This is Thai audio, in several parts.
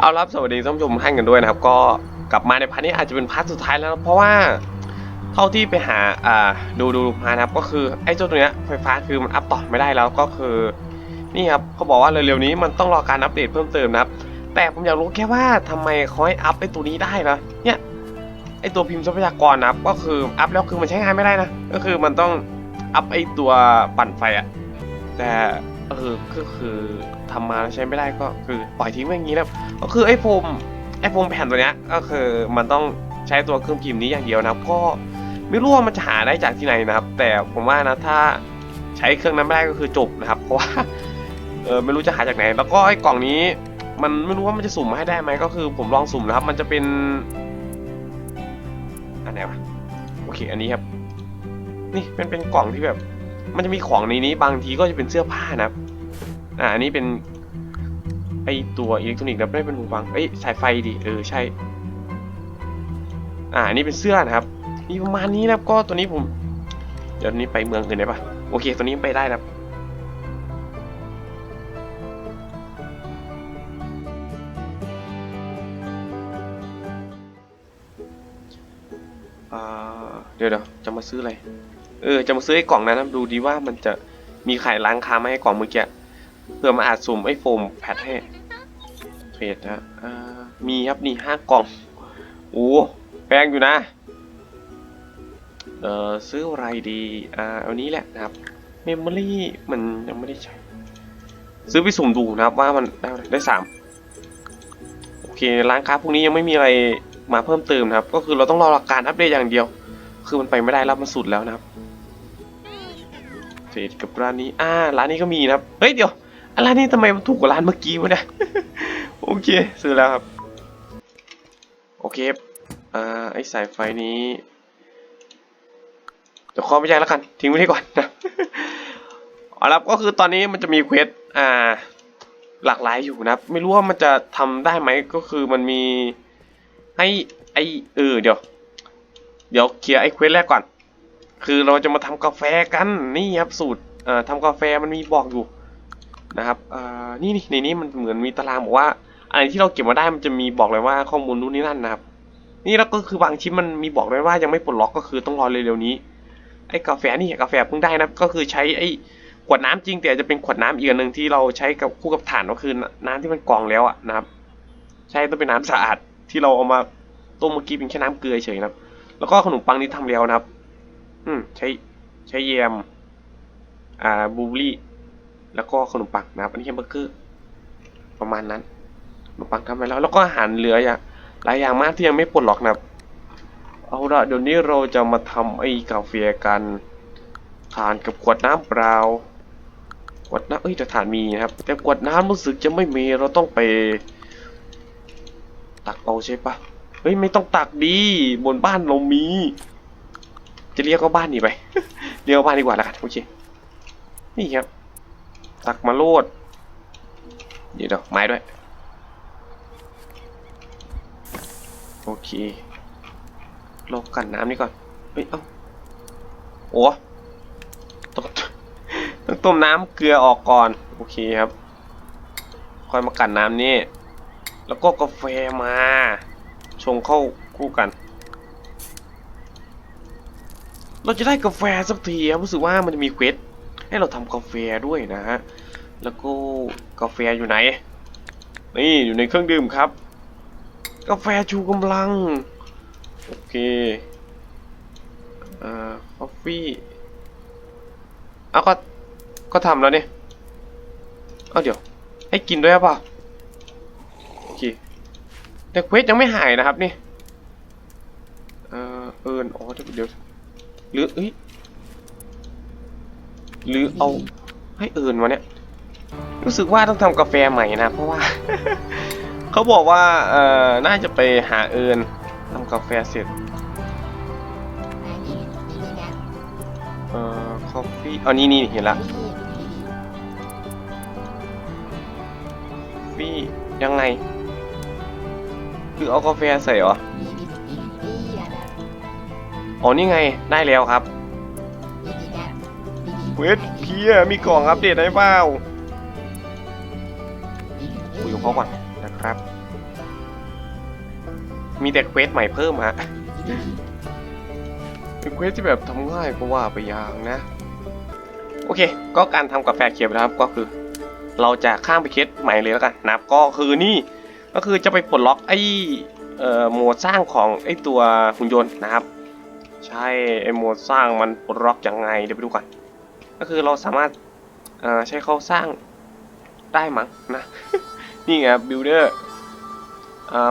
เอารับสวัสดีท่านผู้ชมให้กันด้วยนะครับ ก็กลับมาในพาร์ทนี้อาจจะเป็นพาร์ทสุดท้ายแล้ว เพราะว่าเท่าที่ไปหาอ่าดูดูมานะครับก็คือไอ้เจ้าตัวเนี้ยไฟฟ้าคือมันอัพต่อไม่ได้แล้วก็คือนี่ครับเขาบอกว่าเร็วๆนี้มันต้องรอการอัปเดตเพิ่มเติมนะครับ แต่ผมอยากรู้แค่ว่าทำไมเขาให้อัพไอ้ตัวนี้ได้นะเนี่ยไอ้ตัวพิมพ์ทรัพยากรนะครับก็คืออัพแล้วคือมันใช้งานไม่ได้นะก็คือมันต้องอัพไอ้ตัวปั่นไฟอะแต่ เออก็คือทำมาแล้วใช้ไม่ได้ก็คือปล่อยทิ้งไว้อย่างนี้นะก็คือไอ้โฟมไอ้โฟมแผ่นตัวเนี้ยก็คือมันต้องใช้ตัวเครื่องพิมพ์นี้อย่างเดียวนะครับก็ไม่รู้ว่ามันจะหาได้จากที่ไหนนะครับ แต่ผมว่านะถ้าใช้เครื่องนั้นไม่ได้ก็คือจบนะครับ เพราะว่าเออไม่รู้จะหาจากไหน แล้วก็ไอ้กล่องนี้ มันไม่รู้ว่ามันจะสุ่มมาให้ได้ไหมก็คือ ผมลองสุ่มนะครับ มันจะเป็นอันไหนวะโอเค อันนี้ครับ นี่เป็นเป็นกล่องที่แบบ มันจะมีของในนี้บางทีก็จะเป็นเสื้อผ้านะครับ อ่าอันนี้เป็นไอตัวอิเล็กทรอนิกส์นะไม่เป็นหูฟัง เอ้ยสายไฟดิ เออใช่ อ่าอันนี้เป็นเสื้อนะครับ มีประมาณนี้นะครับ ก็ตัวนี้ผม เดี๋ยวนี้ไปเมืองอื่นได้ปะโอเค ตัวนี้ไปได้นะครับเดี๋ยวเดี๋ยวจะมาซื้ออะไร เออ จะมาซื้อไอ้กล่องนั้นนะดูดีว่ามันจะมีขายร้านค้าไหมไอ้กล่องเมื่อกี้ เพื่อมาอาจสุ่มไอ้โฟมแพทให้เทรดนะมีครับนี่ห้ากล่องโอ้แพงอยู่นะ เออซื้ออะไรดีอ่าเอานี้แหละนะครับเมมโมรี่มันยังไม่ได้ใช้ ซื้อไปสุ่มดูนะครับว่ามันได้ได้สามโอเคร้านค้าพวกนี้ยังไม่มีอะไรมาเพิ่มเติมนะครับ ก็คือเราต้องรอหลักการอัปเดตอย่างเดียว คือมันไปไม่ได้แล้วมันสุดแล้วนะครับเทรดกับร้านนี้อ่าร้านนี้ก็มีนะครับ เฮ้ยเดี๋ยว อะร้านนี้ทำไมมันถูกกว่าร้านเมื่อกี้วะเนี่ย โอเค ซื้อแล้วครับ โอเคครับอ่าไอสายไฟนี้เดี๋ยวขอไม่ใช่แล้วกัน ทิ้งไว้ที่ก่อนนะเอาละครับก็คือตอนนี้มันจะมีเควสอ่าหลากหลายอยู่นะครับไม่รู้ว่ามันจะทำได้ไหมก็คือมันมีให้ไอเออเดี๋ยว เดี๋ยวเคลียร์ไอเควสแรกก่อน คือเราจะมาทำกาแฟกันนี่ครับสูตรเอ่อทำกาแฟมันมีบอกอยู่ นะครับอ่อนี่นี่ในนี้มันเหมือนมีตารางบอกว่าอะไรที่เราเก็บมาได้มันจะมีบอกเลยว่าข้อมูลนู่นนี่นั่นนะครับ นี่แล้วก็คือบางชิ้นมันมีบอกเลยว่ายังไม่ปลดล็อกก็คือต้องรอเร็วๆนี้ไอ้กาแฟนี่กาแฟเพิ่งได้นะก็คือใช้ไอ้ขวดน้ำจริงแต่จะเป็นขวดน้ำอีกอันหนึ่งที่เราใช้กับคู่กับถ่านก็คือน้ำที่มันกรองแล้วอะนะครับ ใช่ต้องเป็นน้ำสะอาดที่เราเอามาต้มเมื่อกี้เป็นแค่น้ำเกลือเฉยนะครับ แล้วก็ขนมปังนี้ทำแล้วนะครับ อืมใช้ใช้แยมอ่าบูเบอรี่ แล้วก็ขนมปังนะครับ อันนี้แฮมเบอร์เกอร์ประมาณนั้นขนมปังทำไปแล้ว แล้วก็อาหารเหลืออย่างหลายอย่างมากที่ยังไม่ปลดล็อกนะครับ เอาละเดี๋ยวนี้เราจะมาทำไอ้กาแฟกันทานกับขวดน้ำเปล่าขวดน้ำเอ้ยแต่ฐานมีนะครับ แต่ขวดน้ำรู้สึกจะไม่มีเราต้องไป ตักเอาใช่ปะเฮ้ยไม่ต้องตักดีบนบ้านเรามี จะเรียกว่าบ้านนี่ไป เรียกว่าบ้านดีกว่าล้วกันโอเคนี่ครับ ตักมาโลดเดี๋ยวเดี๋ยวไม้ด้วย โอเคเรากันน้ำนี่ก่อน เฮ้ย เอ้าโอ้ต้องต้องต้มน้ำเกลือออกก่อน โอเคครับ ค่อยมากันน้ำนี่ แล้วก็กาแฟมา ชงเข้าคู่กัน เราจะได้กาแฟสักทีครับรู้สึกว่ามันจะมีเควส ให้เราทำกาแฟด้วยนะฮะ แล้วก็กาแฟอยู่ไหน นี่อยู่ในเครื่องดื่มครับ กาแฟชูกำลัง โอเคอ่าคอฟฟี่เอาก็ ก็ทำแล้วเนี่ยเอาเดี๋ยว ให้กินด้วยหรือเปล่าโอเคแต่เควสยังไม่หายนะครับนี่ เออเอิญอ๋อเดี๋ยวเดี๋ยว หรือเอ้ย หรือเอาให้เอิญวะเนี่ยรู้สึกว่าต้องทำกาแฟใหม่นะ เพราะว่า เขาบอกว่าเอ่อน่าจะไปหาเอิญทำกาแฟเสร็จเอ่อคอฟฟี่อ๋อนี่นี่เห็นละฟี่ยังไง คือเอากาแฟใส่เหรออ๋อนี่ไงได้แล้วครับ เวทเพียมีกล่องอัปเดตได้เปล่าคุยกับเขาก่อนนะครับ มีแต่เควสใหม่เพิ่มฮะเป็นเควสที่แบบทำง่ายก็ว่าไปอย่างนะ โอเค ก็การทำกาแฟเขียวนะครับก็คือ เราจะข้ามไปเคสใหม่เลยแล้วกันนะครับก็คือนี่ก็คือจะไปปลดล็อกไอ้เอ่อโหมดสร้างของไอ้ตัวหุ่นยนต์นะครับ ใช่ไอ้โหมดสร้างมันปลดล็อกยังไงเดี๋ยวไปดูกัน ก็คือเราสามารถใช้เขาสร้างได้มั้งนะ นี่ไงบิลเดอร์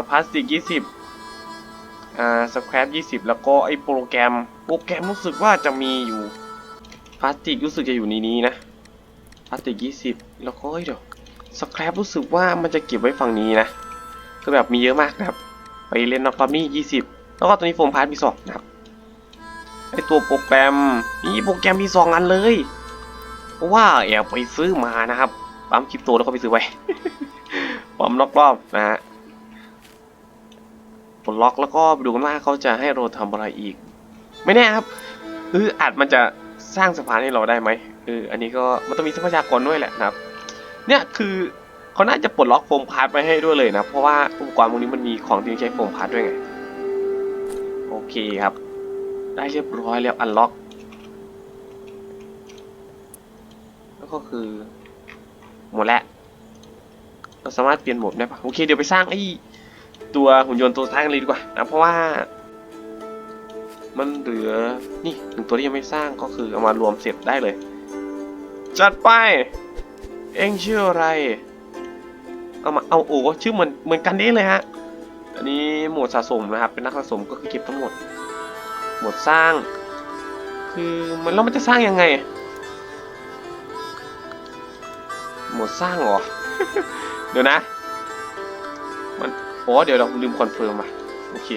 พลาสติก20อ่าสแควรป20แล้วก็ไอ้โปรแกรม โปรแกรมรู้สึกว่าจะมีอยู่พลาสติกรู้สึกจะอยู่ในนี้นะพลาสติก20แล้วก็เอ้ยเดี๋ยวสแครปรู้สึกว่ามันจะเก็บไว้ฝั่งนี้นะคือแบบมีเยอะมากนะครับ ไปเล่นนอกตอนนี้20แล้วก็ตัวนี้โฟมพาร์ทมีสองนะครับไอตัวโปรแกรมนี่โปรแกรมมีสองอันเลย เพราะว่าแอบไปซื้อมานะครับปั๊มคริปโตแล้วก็ไปซื้อไว้ปั๊มรอบๆนะฮะปลดล็อกแล้วก็ไปดูกันว่าเขาจะให้เราทำอะไรอีก ไม่แน่ครับคืออาจมันจะสร้างสะพานให้เราได้ไหมเอออันนี้ก็มันต้องมีทรัพยากรด้วยแหละนะครับ เนี่ยคือเขาน่าจะปลดล็อกโฟมพาร์ทไปให้ด้วยเลยนะ เพราะว่าอุปกรณ์พวกนี้มันมีของที่ใช้โฟมพาร์ทด้วยไง โอเคครับ ได้เรียบร้อยแล้วอันล็อก แล้ว ก็คือ หมดแล้วเราสามารถเปลี่ยนโหมดได้ปะโอเคเดี๋ยวไปสร้างไอ้ตัวหุ่นยนต์ตัวสร้างเลยดีกว่านะเพราะว่า มันเหลือนี่หนึ่งตัวที่ยังไม่สร้างก็คือเอามารวมเสร็จได้เลย จัดไปเอ็งชื่ออะไร เอามาเอาโอ้ชื่อเหมือนเหมือนกันนี่เลยฮะอันนี้โหมดสะสมนะครับ เป็นนักสะสมก็คือเก็บทั้งหมดโหมดสร้าง คือมันแล้วมันจะสร้างยังไง หมดสร้างเหรอ เดี๋ยวนะ มันอ๋อเดี๋ยวเราลืมคอนเฟิร์มอะโอเค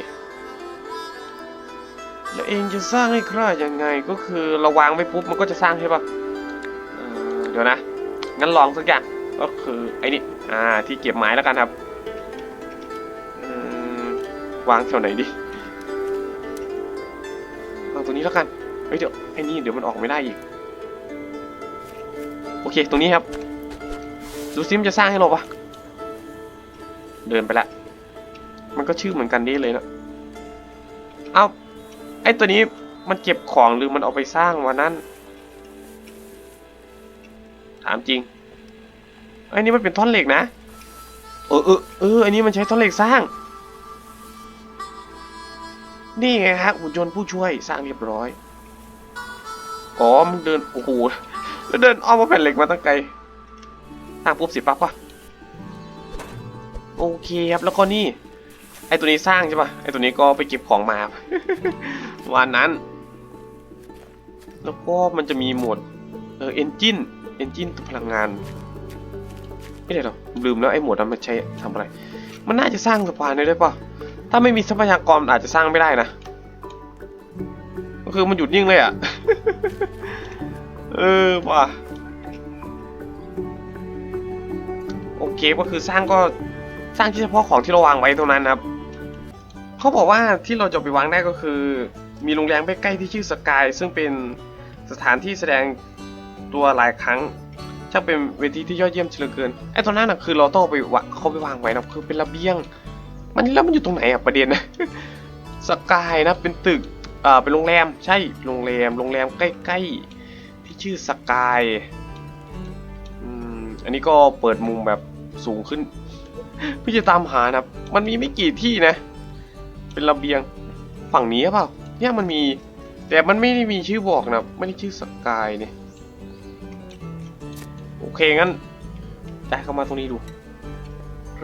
แล้วเองจะสร้างให้ข้ายังไงก็คือเราวางไว้ปุ๊บมันก็จะสร้างใช่ปะเออเดี๋ยวนะ งั้นลองสักอย่างก็คือไอ้นี่อ่าที่เก็บไม้แล้วกันครับวางแถวไหนดิวางตรงนี้แล้วกันเฮ้ยเดี๋ยวไอ้นี่เดี๋ยวมันออกไม่ได้อีก โอเคตรงนี้ครับ ดูซิมนจะสร้างให้เราปะเดินไปละ มันก็ชื่อเหมือนกันนี่เลยนะเอาไอ้ตัวนี้มันเก็บของหรือมันเอาไปสร้างวันนั้นถามจริงไอ้นี่มันเป็นท่อนเหล็กนะ เออเออเอออันนี้มันใช้ท่อนเหล็กสร้าง นี่ไงฮะหุ่นยนต์ผู้ช่วยสร้างเรียบร้อย อ๋อ มันเดิน โอ้โหแล้วเดินอ้อมมาแผ่นเหล็กมาตั้งไกล สร้างปุ๊บสิปั๊บวะโอเคครับแล้วก็นี่ ไอตัวนี้สร้างใช่ปะไอตัวนี้ก็ไปเก็บของมาวันนั้น แล้วก็มันจะมีหมดเออเอนจินเอนจินตัวพลังงานไม่ได้หรอลืมแล้วไอหมดนั้นมันใช้ทำอะไร มันน่าจะสร้างสะพานได้ด้วยปะถ้าไม่มีทรัพยากรอาจจะสร้างไม่ได้นะก็คือมันหยุดนิ่งเลยอะ เออว่ะ โอเคก็คือสร้างก็สร้างเฉพาะของที่เราวางไว้เท่านั้นครับเขาบอกว่าที่เราจะไปวางได้ก็คือ มีโรงแรมใกล้ๆที่ชื่อสกายซึ่งเป็นสถานที่แสดงตัวหลายครั้งช่างเป็นเวทีที่ยอดเยี่ยมเฉลือเกินไอ้ตอนนั้นนะคือเราต้องเอาไปวะเขาไปวางไว้นะคือเป็นระเบียง มันแล้วมันอยู่ตรงไหนอะประเด็นนะสกายนะเป็นตึกอ่าเป็นโรงแรมใช่โรงแรมโรงแรมใกล้ๆที่ชื่อสกายอืมอันนี้ก็เปิดมุมแบบ สูงขึ้นเพื่อจะตามหานะครับ มันมีไม่กี่ที่นะ เป็นระเบียงฝั่งนี้เปล่าเนี่ยมันมี แต่มันไม่ได้มีชื่อบอกนะไม่ได้ชื่อสกายเนี่ยโอเคงั้นได้เข้ามาตรงนี้ดู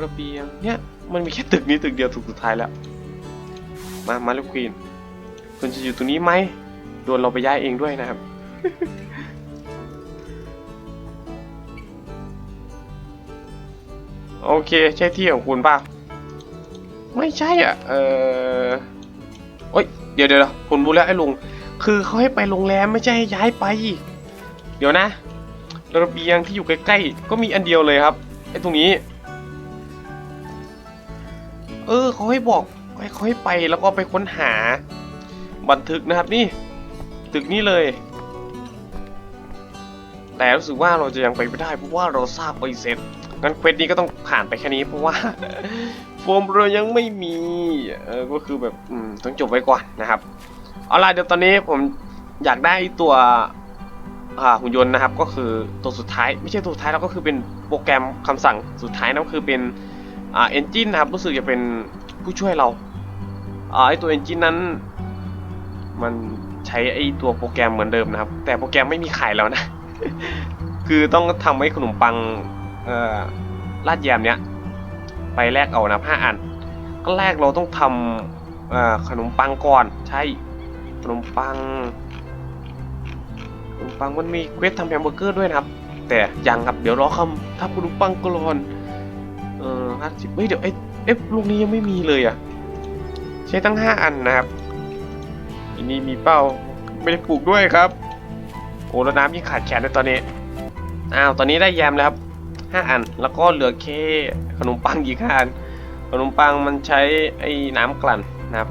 ระเบียงเนี่ยมันมีแค่ตึกนี้ตึกเดียวถูกสุดท้ายแล้วมามาลูกควีนคุณจะอยู่ตรงนี้ไหมโดนเราไปย้ายเองด้วยนะครับ โอเค ใช่ที่ของคุณป่ะ ไม่ใช่อะ เออโอ๊ยเดี๋ยวเดี๋ยวคุณรู้แล้วไอ้ลุง คือเขาให้ไปโรงแรมไม่ใช่ให้ย้ายไป เดี๋ยวนะ ระเบียงที่อยู่ใกล้ๆ ก็มีอันเดียวเลยครับ ไอ้ตรงนี้ เออเขาให้บอกให้เขาให้ไปแล้วก็ไปค้นหา บันทึกนะครับนี่ ตึกนี้เลยแต่รู้สึกว่าเราจะยังไปไม่ได้เพราะว่าเราทราบไปเสร็จ งั้นเควสนี้ก็ต้องผ่านไปแค่นี้เพราะว่า โฟมเรายังไม่มีเออก็คือแบบอืมต้องจบไว้ก่อนนะครับเอาล่ะเดี๋ยวตอนนี้ผมอยากได้ตัวหุ่นยนต์นะครับ ก็คือตัวสุดท้ายไม่ใช่ตัวสุดท้ายแล้วก็คือเป็นโปรแกรมคำสั่งสุดท้ายนั่นก็คือเป็นอ่าเอนจินนะครับรู้สึกจะเป็นผู้ช่วยเราอ่าไอตัวเอนจินนั้น มันใช้ไอตัวโปรแกรมเหมือนเดิมนะครับ แต่โปรแกรมไม่มีขายแล้วนะ คือต้องทำไว้ขนมปัง เอ่อลาดแยมเนี้ยไปแลกเอานะห้าอันก็แรกเราต้องทำขนมปังก่อนใช่ขนมปังขนมปังมันมีเควสทำแฮมเบอร์เกอร์ด้วยนะครับ แต่ยังครับเดี๋ยวรอคำทำขนมปังก่อนเออห้าสิบเฮ้ยเดี๋ยวไอ้เอ๊ะลูกนี้ยังไม่มีเลยอะใช้ตั้งห้าอันนะครับอันนี้มีเป้าไม่ได้ปลูกด้วยครับโอ้แล้วน้ำยิ่งขาดแคลนในตอนนี้อ้าวตอนนี้ได้แยมแล้วครับ ห้าอัน แล้วก็เหลือแค่ขนมปังอีกห้าอัน ขนมปังมันใช้ไอ้น้ำกลั่นนะครับ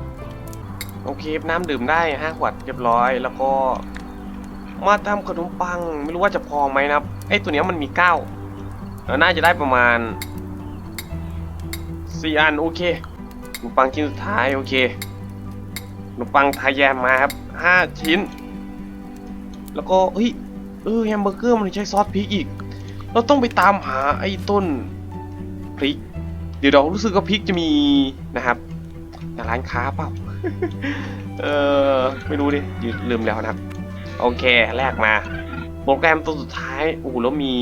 โอเคน้ำดื่มได้ห้าขวดเรียบร้อย แล้วก็ มาทำขนมปังไม่รู้ว่าจะพอไหมนะครับไอ้ตัวเนี้ยมันมีเก้าเออน่าจะได้ประมาณสี่อันโอเคขนมปังชิ้นสุดท้ายโอเคขนมปังทาแยมมาครับห้าชิ้น แล้วก็เฮ้ยเออแฮมเบอร์เกอร์มันใช้ซอสพริกอีก เราต้องไปตามหาไอ้ต้นพริก เดี๋ยวเรารู้สึกว่าพริกจะมีนะครับร้านค้าเปล่า เออไม่รู้ดิยืลืมแล้วนะครับ โอเคแรกมา โปรแกรมตัวสุดท้ายโอ้โหแล้วมี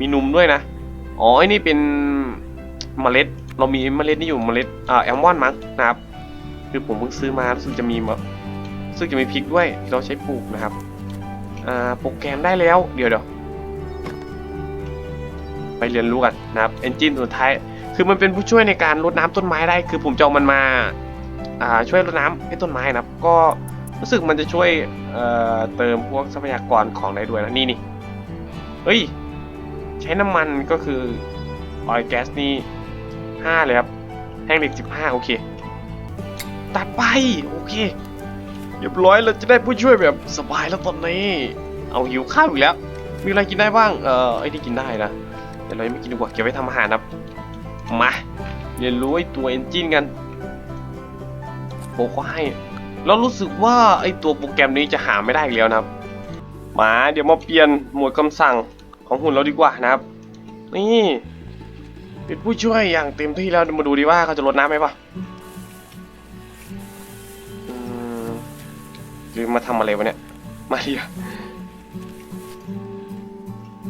มีนุ่มด้วยนะ อ๋อไอ้นี่เป็นเมล็ด เรามีเมล็ดนี่อยู่เมล็ดอ่าแอลมอนมั้งนะครับคือผมเพิ่งซื้อมารู้สึกจะมีมารู้สึกจะมีพริกด้วยที่เราใช้ปลูกนะครับ อ่าโปรแกรมได้แล้วเดี๋ยวเดี๋ยว ไปเรียนรู้กันนะครับเอนจินสุดท้าย คือมันเป็นผู้ช่วยในการรดน้ำต้นไม้ได้ คือผมจะเอามันมาช่วยรดน้ำให้ต้นไม้นะครับ ก็รู้สึกมันจะช่วยเเติมพวกทรัพยากรของได้ด้วยนะนี่นี่เฮ้ย ใช้น้ำมันก็คือออยแก๊สนี่ห้าเลยครับแท่งเหล็กสิบห้าโอเค ตัดไป โอเคเรียบร้อยเราจะได้ผู้ช่วยแบบสบายแล้วตอนนี้ เอาหิวข้าวอีกแล้ว มีอะไรกินได้บ้าง เออไอ้นี่กินได้นะ แต่เรายังไม่กินดีกว่าเก็บไว้ทำอาหารนะครับ มาเรียนรู้ไอ้ตัวเอนจินกันโบก็ให้แล้วรู้สึกว่าไอ้ตัวโปรแกรมนี้จะหาไม่ได้อีกแล้วนะครับ มาเดี๋ยวมาเปลี่ยนหมวดคำสั่งของหุ่นเราดีกว่านะครับ นี่เป็นผู้ช่วยอย่างเต็มที่แล้วมาดูดีว่าเขาจะลดน้ำไหมปะอืมหรือมาทำอะไรวะเนี่ย มาเดียว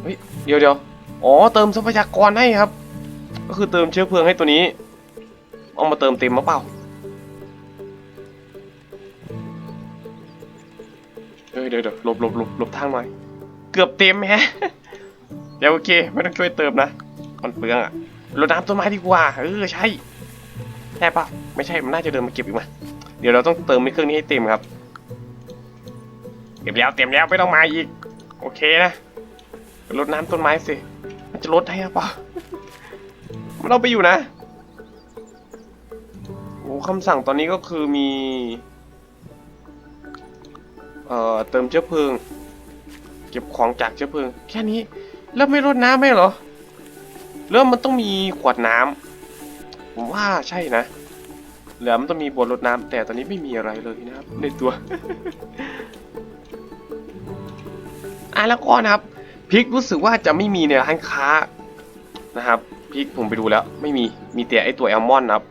เฮ้ยเดี๋ยวเดี๋ยว อ๋อเติมทรัพยากรให้ครับ ก็คือเติมเชื้อเพลิงให้ตัวนี้ เอามาเติมเต็มมาเปล่าเฮ้ยเดี๋ยวเดี๋ยวหลบหลบหลบหลบทางหน่อย เกือบเต็มแฮะเดี๋ยวโอเค ไม่ต้องช่วยเติมนะมันเปลืองอะรดน้ำต้นไม้ดีกว่า เออใช่ใช่ปะไม่ใช่ มันน่าจะเดินมาเก็บอีกมาเดี๋ยวเราต้องเติมในเครื่องนี้ให้เต็มครับ เต็มแล้วเต็มแล้วไม่ต้องมาอีก โอเคนะรดน้ำต้นไม้สิ มันจะลดให้หรือเปล่ามันเอาไปอยู่นะโอ้คำสั่งตอนนี้ก็คือมี เอ่อ เติมเชื้อเพลิง เก็บของจากเชื้อเพลิง แค่นี้ แล้วไม่รดน้ำไหมเหรอ เริ่มมันต้องมีขวดน้ำผมว่าใช่นะเหลือมันต้องมีบทรดน้ำแต่ตอนนี้ไม่มีอะไรเลยนะครับในตัว อะแล้วก็นะครับ พริกรู้สึกว่าจะไม่มีในร้านค้านะครับพริกผมไปดูแล้ว ไม่มีมีแต่ไอตัวแอลมอนด์นครับ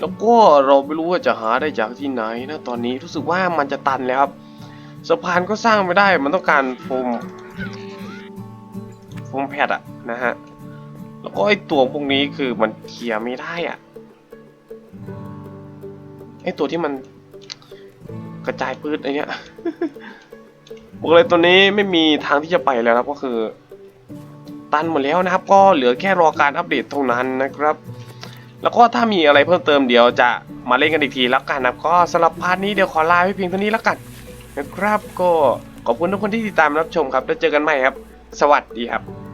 แล้วก็เราไม่รู้ว่าจะหาได้จากที่ไหนนะตอนนี้รู้สึกว่ามันจะตันแล้วครับสะพานก็สร้างไม่ได้มันต้องการโฟมโฟมแพดอะนะฮะแล้วก็ไอตัวพวกนี้คือมันเคลียร์ไม่ได้อะไอตัวที่มันกระจายพืชอะไอเนี้ย บอกเลยตัวนี้ไม่มีทางที่จะไปแล้วครับก็คือ ตันหมดแล้วนะครับ ก็เหลือแค่รอการอัปเดตเท่านั้นนะครับ แล้วก็ถ้ามีอะไรเพิ่มเติมเดี๋ยวจะมาเล่นกันอีกทีแล้วกันนะครับ ก็สำหรับพาร์ทนี้เดี๋ยวขอลาไว้เพียงเท่านี้แล้วกันนะครับ ก็ขอบคุณทุกคนที่ติดตามรับชมครับแล้วเจอกันใหม่ครับ สวัสดีครับ